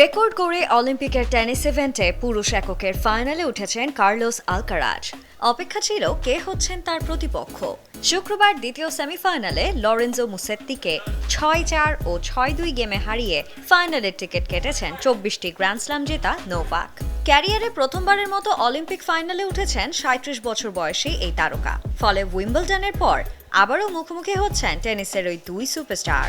Record করে অলিম্পিকের tennis ইভেন্টে পুরুষ এককের ফাইনালে উঠেছেন কার্লোস আলকারাজ। অপেক্ষা ছিল কে হচ্ছেন তার প্রতিপক্ষ। শুক্রবার দ্বিতীয় সেমিফাইনালে লরেন্জো মুসেত্তিকে ছয় চার ও ছয় দুই গেমে হারিয়ে ফাইনালের টিকিট কেটেছেন চব্বিশটি গ্র্যান্ডস্লাম জেতা নোভাক ক্যারিয়ারে প্রথমবারের মতো অলিম্পিক ফাইনালে উঠেছেন সাঁত্রিশ বছর বয়সী এই তারকা। ফলে উইম্বলডনের পর আবারও মুখোমুখি হচ্ছেন টেনিসের ওই দুই সুপারস্টার।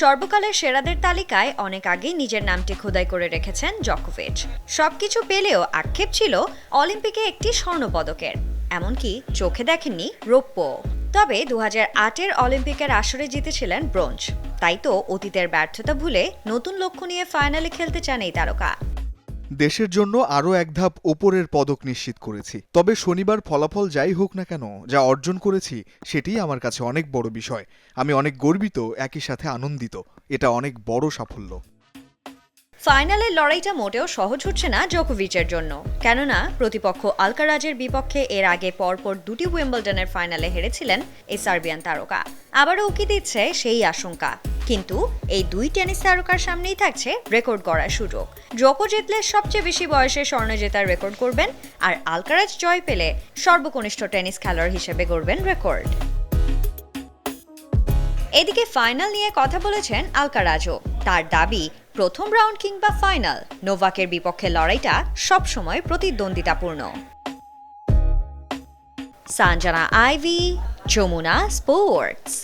সর্বকালের সেরাদের তালিকায় অনেক আগেই নিজের নামটি খোদাই করে রেখেছেন জকোভিচ। সবকিছু পেলেও আক্ষেপ ছিল অলিম্পিকে একটি স্বর্ণপদকের। এমনকি চোখে দেখেননি রৌপ্য তবে দু হাজার আটের অলিম্পিকের আসরে জিতেছিলেন ব্রোঞ্জ। তাই তো অতীতের ব্যর্থতা ভুলে নতুন লক্ষ্য নিয়ে ফাইনালে খেলতে চান এই তারকা। দেশের জন্য আরও এক ধাপ ওপরের পদক নিশ্চিত করেছি। তবে শনিবার ফলাফল যাই হোক না কেন, যা অর্জন করেছি, সেটি আমার কাছে অনেক বড় বিষয়। আমি অনেক গর্বিত, একই সাথে আনন্দিত। এটা অনেক বড় সাফল্য। ফাইনালের লড়াইটা মোটেও সহজ হচ্ছে না জোকোভিচের জন্য। কেননা, প্রতিপক্ষ আলকারাজের বিপক্ষে এর আগে পরপর দুটি উইম্বলডনের ফাইনালে হেরেছিলেন এই সার্বিয়ান তারকা। আবারও উকি দিচ্ছে সেই আশঙ্কা। কিন্তু এই দুই টেনিস তারকার সামনেই থাকছে রেকর্ড করার সুযোগ। জোকো জিতলে সবচেয়ে বেশি বয়সে স্বর্ণ জেতার রেকর্ড করবেন আর আলকারাজ জয় পেলে সর্বকনিষ্ঠ টেনিস খেলোয়াড় হিসেবে গড়বেন রেকর্ড। এদিকে ফাইনাল নিয়ে কথা বলেছেন আলকারাজও। তার দাবি, প্রথম রাউন্ড কিংবা ফাইনাল, নোভাকের বিপক্ষে লড়াইটা সবসময় প্রতিদ্বন্দ্বিতাপূর্ণ। সানজানা আইভি, যমুনা স্পোর্টস।